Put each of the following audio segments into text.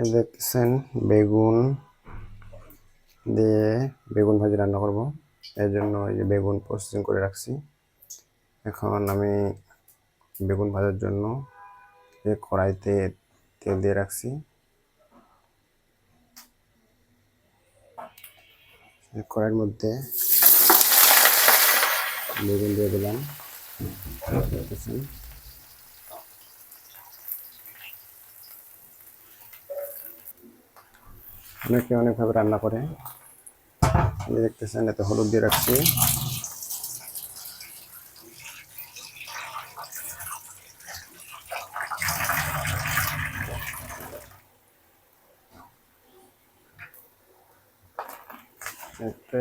এই দেখতেছেন বেগুন দিয়ে বেগুন ভাজি রান্না করব। এর জন্য এই যে বেগুন প্রসেসিং করে রাখছি। এখন আমি বেগুন ভাজার জন্য এই কড়াইতে তেল দিয়ে রাখছি। কড়াইয়ের মধ্যে বেগুন দিয়ে দিলাম। দেখতেছেন? অনেকে অনেকভাবে রান্না করে। যে দেখতেছেন, এতে হলুদ দিয়ে রাখছি।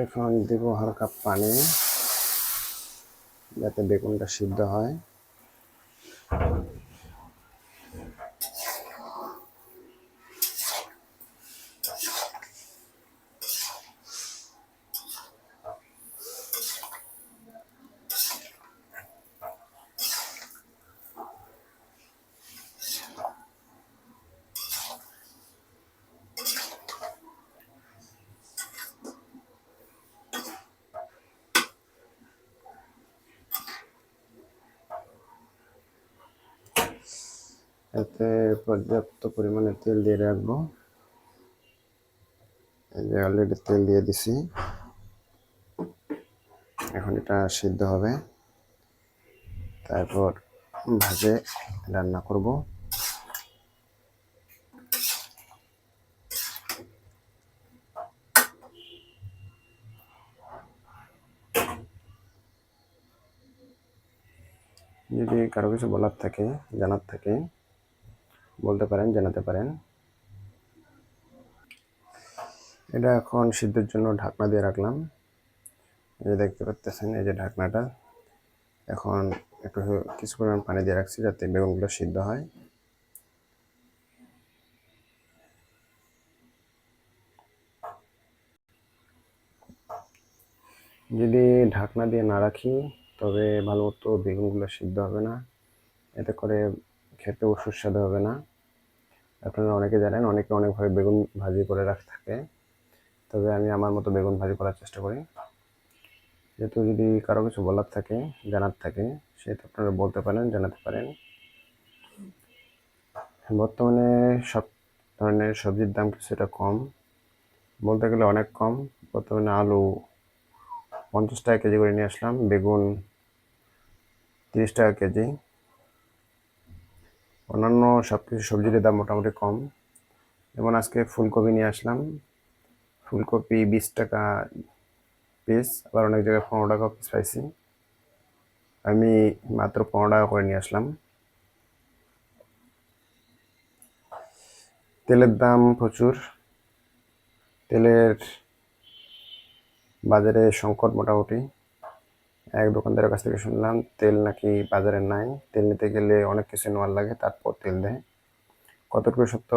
এখন দিব হালকা পানি, যাতে বেগুনটা সিদ্ধ হয়। এতে পর্যাপ্ত পরিমাণে তেল দিয়ে রাখব। এই যে অলরেডি তেল দিয়ে দিছি। এখন এটা সিদ্ধ হবে। তারপর ভাজে রান্না করব। যদি কারও কিছু বলার থাকে, জানার থাকে বলতে পারেন, জানাতে পারেন। এটা এখন সিদ্ধের জন্য ঢাকনা দিয়ে রাখলাম। এই যে দেখতে পাচ্ছেন, এই যে ঢাকনাটা। এখন একটু কিছু পরিমাণ পানি দিয়ে রাখছি যাতে বেগুনগুলো সিদ্ধ হয়। যদি ঢাকনা দিয়ে না রাখি, তবে ভালো মতো বেগুনগুলো সিদ্ধ হবে না। এতে করে খেতেও সুস্বাদু হবে না। আপনারা অনেকে জানেন, অনেকে অনেকভাবে বেগুন ভাজি করে রাখ থাকে। তবে আমি আমার মতো বেগুন ভাজি করার চেষ্টা করি। যেহেতু যদি কারও কিছু বলার থাকে, জানার থাকে, সেহেতু আপনারা বলতে পারেন, জানাতে পারেন। বর্তমানে সব ধরনের সবজির দাম কিছুটা কম। বলতে গেলে অনেক কম। বর্তমানে আলু পঞ্চাশ টাকা কেজি করে নিয়ে আসলাম, বেগুন তিরিশ টাকা কেজি। অন্যান্য সব কিছু সবজির দাম মোটামুটি কম। যেমন আজকে ফুলকপি নিয়ে আসলাম। ফুলকপি বিশ টাকা পিস আবার অনেক জায়গায় পনেরো টাকা পিস পাইছি। আমি মাত্র পনেরো টাকা করে নিয়ে আসলাম। তেলের দাম প্রচুর। তেলের বাজারে সংকট মোটামুটি। এক দোকানদারের কাছ থেকে শুনলাম, তেল নাকি বাজারে নাই। তেল নিতে গেলে অনেক কিছু নেওয়ার লাগে, তারপর তেল দেয়। কতটুকু সত্য?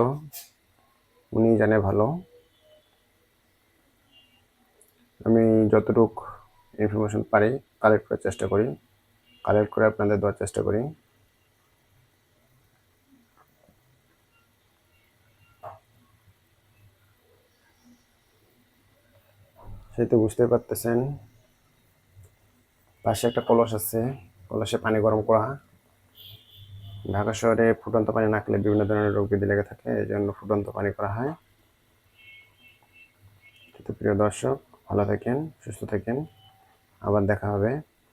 উনি জানে ভালো। আমি যতটুক ইনফরমেশন পারি কালেক্ট করার চেষ্টা করি। কালেক্ট করে আপনাদের দেওয়ার চেষ্টা করি। সেই তো বুঝতে পারতেছেন। পাশে একটা কলস আছে, কলসে পানি গরম করা। ঢাকা শহরে ফুটন্ত পানি না খেলে বিভিন্ন ধরনের রোগ ব্যাধি লেগে থাকে, এই জন্য ফুটন্ত পানি করা হয়। প্রিয় দর্শক, ভালো থাকেন, সুস্থ থাকেন। আবার দেখা হবে।